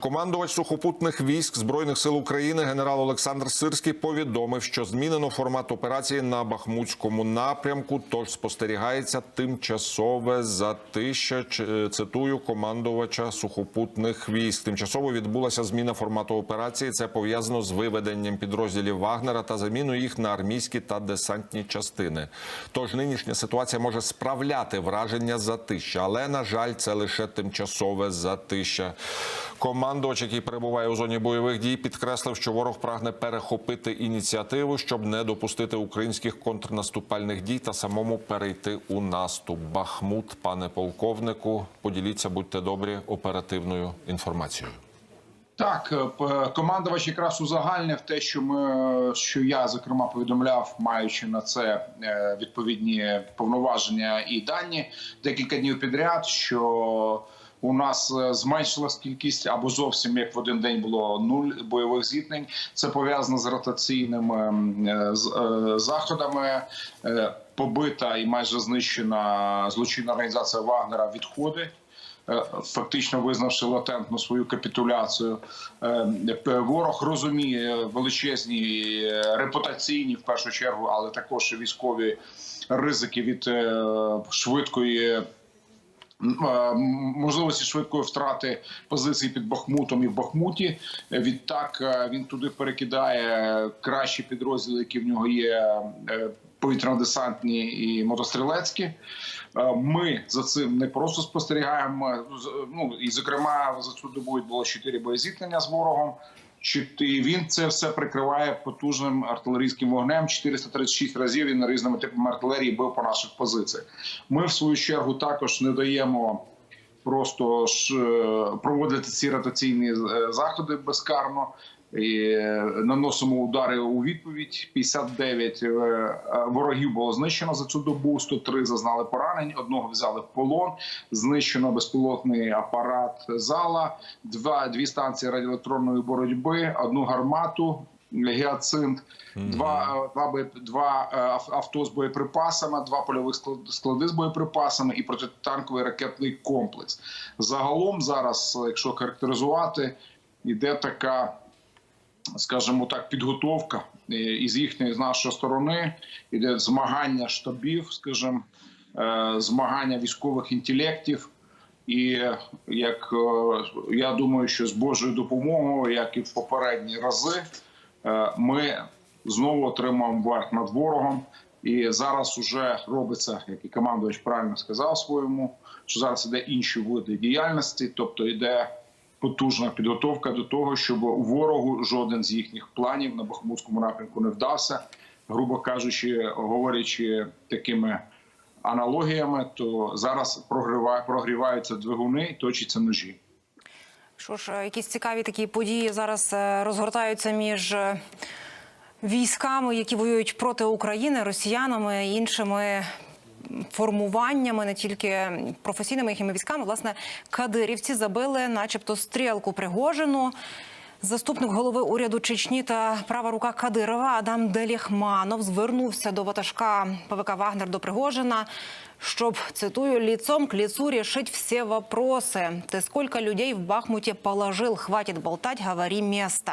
Командувач сухопутних військ збройних сил України генерал Олександр Сирський повідомив, що змінено формат операції на Бахмутському напрямку. Тож спостерігається тимчасове затища. Цитую командувача сухопутних військ. Тимчасово відбулася зміна формату операції. Це пов'язано з виведенням підрозділів Вагнера та заміною їх на армійські та десантні частини. Тож нинішня ситуація може справляти враження затища, але на жаль, це лише тимчасове затища. Командувач, який перебуває у зоні бойових дій, підкреслив, що ворог прагне перехопити ініціативу, щоб не допустити українських контрнаступальних дій та самому перейти у наступ. Бахмут, пане полковнику, поділіться, будьте добрі, оперативною інформацією. Так, е, командувач якраз узагальнив те, що ми що я зокрема повідомляв, маючи на це е, відповідні повноваження і дані декілька днів підряд, що у нас е, зменшилась кількість або зовсім як в один день було нуль бойових зіткнень. Це пов'язано з ротаційними е, е, заходами. Побита і майже знищена злочинна організація Вагнера відходить фактично визнавши латентну свою капітуляцію. Ворог розуміє величезні репутаційні в першу чергу, але також військові ризики від швидкої. Можливості швидкої втрати позицій під Бахмутом і в Бахмуті. Е, Відтак е, він туди перекидає кращі підрозділи, які в нього є е, повітряно-десантні і мотострілецькі. Ми за цим не просто спостерігаємо. Ну і зокрема за цю добу відбуло чотири боєзіткнення з ворогом. Він це все прикриває потужним артилерійським вогнем? 436 разів він різними типами артилерії бив по наших позиціях. Ми в свою чергу також не даємо просто ж е, проводити ці ротаційні е, заходи безкарно. І наносимо удари у відповідь. 59 е, ворогів було знищено за цю добу. 103 зазнали поранень. Одного взяли в полон. Знищено безпілотний апарат зала, два дві станції радіоелектронної боротьби, одну гармату. Гіацинт, два, е, два, бої- два е, авто з боєприпасами, два польових склад- склади з боєприпасами і протитанковий ракетний комплекс. Загалом зараз, якщо характеризувати, іде така скажімо так, підготовка е, із їхньої з нашої сторони іде змагання штабів, скажімо, е, змагання військових інтелектів. І як е, я думаю, що з Божою допомогою, як і в попередні рази, ми знову отримаємо верх над ворогом. І зараз вже робиться, як і командувач правильно сказав своєму, що зараз іде інші види діяльності, тобто йде потужна підготовка до того, щоб ворогу жоден з їхніх планів на Бахмутському напрямку не вдався. Грубо кажучи, говорячи такими аналогіями, то зараз прогріваються двигуни і точаться ножі. Що ж, якісь цікаві такі події зараз е, розгортаються між е, військами, які воюють проти України, росіянами іншими формуваннями, не тільки професійними їхніми військами. Власне, кадирівці забили, начебто, стрілку Пригожину. Заступник голови уряду Чечні та права рука Кадирова Адам Деліхманов звернувся до ватажка ПВК Вагнер до Пригожина, щоб цитую ліцом к лицу решить всі вопроси. Ти скільки людей в Бахмуті положив? Хватить болтать, говори місто.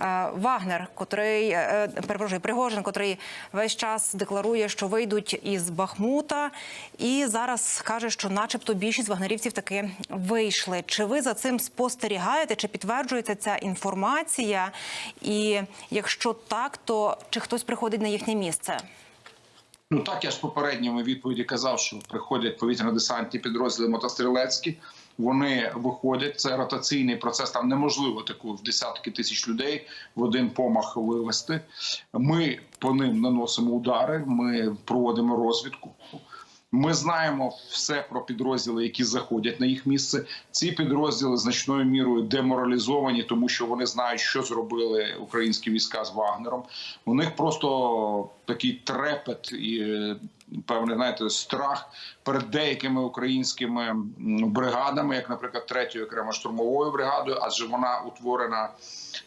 Е, Вагнер, котрий е, е, перепрошую, Пригожин, котрий весь час декларує, що вийдуть із Бахмута, і зараз каже, що, начебто, більшість вагнерівців таки вийшли. Чи ви за цим спостерігаєте? Чи підтверджується ця інформація? І якщо так, то чи хтось приходить на їхнє місце? Ну так я ж попередньому відповіді казав, що приходять повітряно-десантні підрозділи мотострілецькі. Вони виходять. Це ротаційний процес. Там неможливо таку в десятки тисяч людей в один помах вивести. Ми по ним наносимо удари. Ми проводимо розвідку. Ми знаємо все про підрозділи, які заходять на їх місце. Ці підрозділи значною мірою деморалізовані, тому що вони знають, що зробили українські війська з Вагнером. У них просто такий трепет і е, певний знаєте, страх перед деякими українськими бригадами, як, наприклад, третьою окремо штурмовою бригадою, адже вона утворена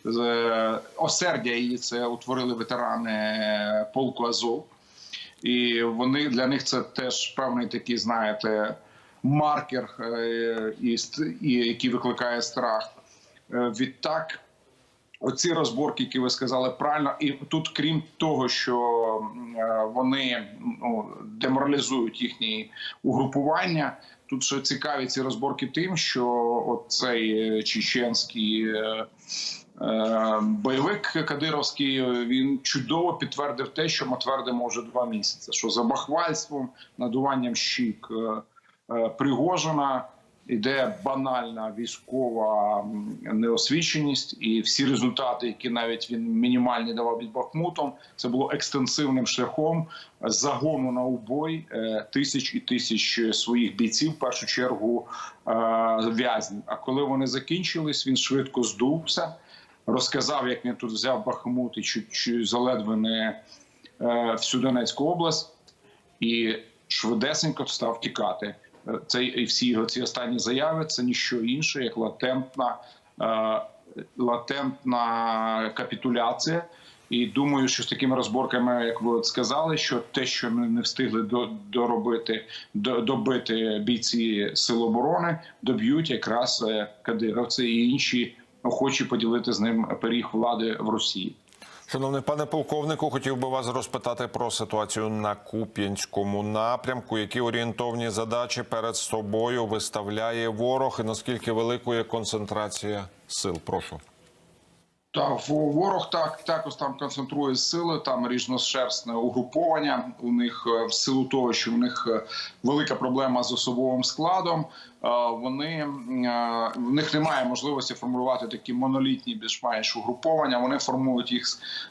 з е, осердя її це утворили ветерани е, полку Азов. І вони для них це теж певний такий, знаєте, маркер, е, який викликає страх. Е, Відтак, оці розборки, які ви сказали правильно, і тут, крім того, що вони ну, деморалізують їхні угрупування. Тут ще цікаві ці розборки тим, що цей е, чеченський е, е, бойовик Кадировський е, він чудово підтвердив те, що ми твердимо вже два місяці: що за бахвальством, надуванням щік е, е, Пригожина іде банальна військова неосвіченість, і всі результати, які навіть він мінімальні давав під Бахмутом, це було екстенсивним шляхом загону на убой е, тисяч і тисяч своїх бійців, в першу чергу е, в'язнів. А коли вони закінчились, він швидко здувся, розказав, як він тут взяв Бахмут і чуть заледве не е, всю Донецьку область, і швидесенько став тікати. Це і всі його ці останні заяви це ніщо інше, як латентна, е, латентна капітуляція. І думаю, що з такими розборками, як ви от сказали, що те, що ми не встигли до, доробити, до, добити бійці сил оборони, доб'ють якраз е, кадировці і інші охочі поділити з ним пиріг влади в Росії. Шановний пане полковнику, хотів би вас розпитати про ситуацію на Куп'янському напрямку. Які орієнтовні задачі перед собою виставляє ворог, і наскільки великою концентрація сил? Прошу. Так, ворог так також там концентрує сили. Там різношерстне угруповання. У них е, в силу того, що в них е, велика проблема з особовим складом. е, Вони в них немає можливості формувати такі монолітні більш-менш угруповання. Вони формують їх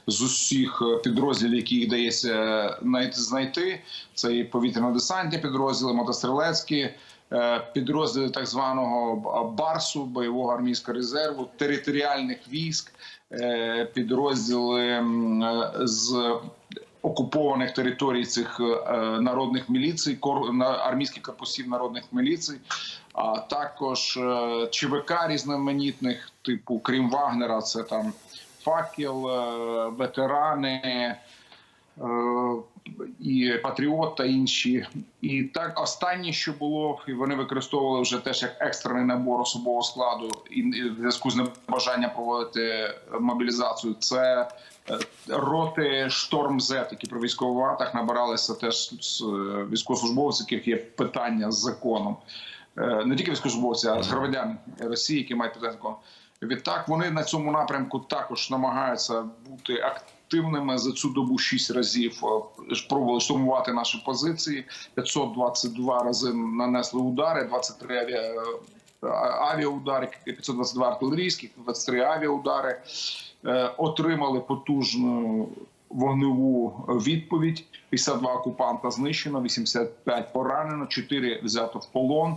з- усіх підрозділів, які їх дається знайти. Це і повітряно-десантні підрозділи, мотострілецькі. Е, Підрозділи так званого Барсу, бойового армійського резерву, територіальних військ, е, підрозділи е, з окупованих територій цих е, народних міліцій, армійських корпусів народних міліцій, а також е, ЧВК різноманітних, типу крім Вагнера, це там факел, е, ветерани. Е, І Патріот та інші, і так останнє, що було, і вони використовували вже теж як екстрений набор особового складу, і в зв'язку з небажанням проводити мобілізацію. Це е, роти шторм З, які при військових набиралися теж з е, військовослужбовців, яких є питання з законом. Не тільки військовослужбовці, а з громадян Росії, які мають законом. Відтак вони на цьому напрямку також намагаються бути активними за цю добу шість разів. е, Пробували штурмувати наші позиції. 522 рази нанесли удари, 23 авіа, е, авіаудари, 522 артилерійських, 23 авіаудари. Е, Отримали потужну вогневу відповідь. 52 окупанта знищено, 85 поранено, 4 взято в полон.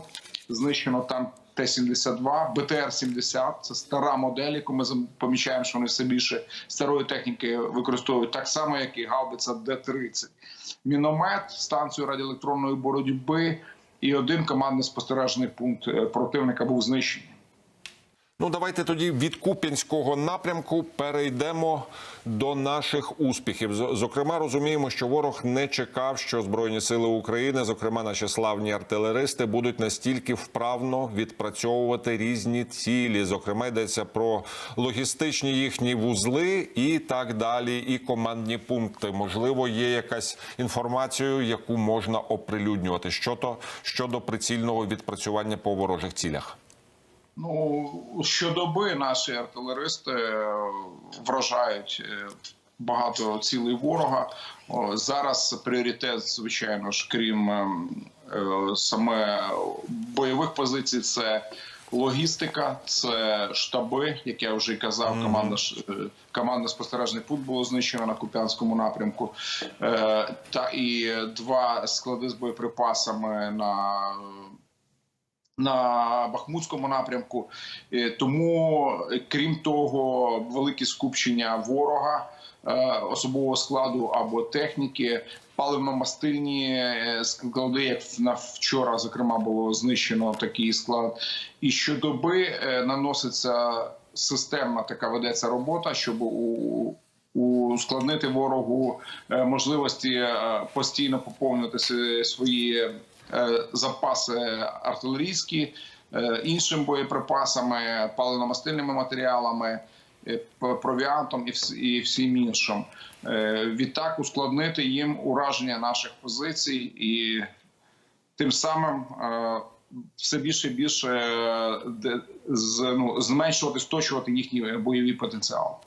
Знищено там Т-72, БТР-70 – це стара модель, яку ми помічаємо, що вони все більше старої техніки використовують, так само, як і гаубиця Д-30. Міномет, станцію радіоелектронної боротьби і один командний спостережний пункт е, противника був знищений. Ну, давайте тоді від Куп'янського напрямку перейдемо до наших успіхів. Зокрема, розуміємо, що ворог не чекав, що збройні сили України, зокрема наші славні артилеристи, будуть настільки вправно відпрацьовувати різні цілі. Зокрема, йдеться про логістичні їхні вузли і так далі, і командні пункти. Можливо, є якась інформація, яку можна оприлюднювати щодо, щодо прицільного відпрацювання по ворожих цілях. Ну щодоби наші артилеристи е, вражають е, багато цілей ворога. Зараз пріоритет, звичайно ж, крім е, е, саме бойових позицій, це логістика, це штаби, як я вже казав. Команда команда спостережний пункт було знищено на Куп'янському напрямку, та і два склади з боєприпасами на на Бахмутському напрямку. Е, Тому, е, крім того, великі скупчення ворога е, особового складу або техніки, паливно-мастильні склади, як на вчора, зокрема, було знищено такий склад. І щодоби наноситься системна така ведеться робота, щоб у ускладнити ворогу можливості постійно поповнити свої запаси артилерійські, е, іншим боєприпасами, паливно-мастильними матеріалами, е, провіантом і всім іншим. Е, Відтак ускладнити їм ураження наших позицій і тим самим е, все більше і більше е, ну, зменшувати, сточувати їхній бойовий потенціал.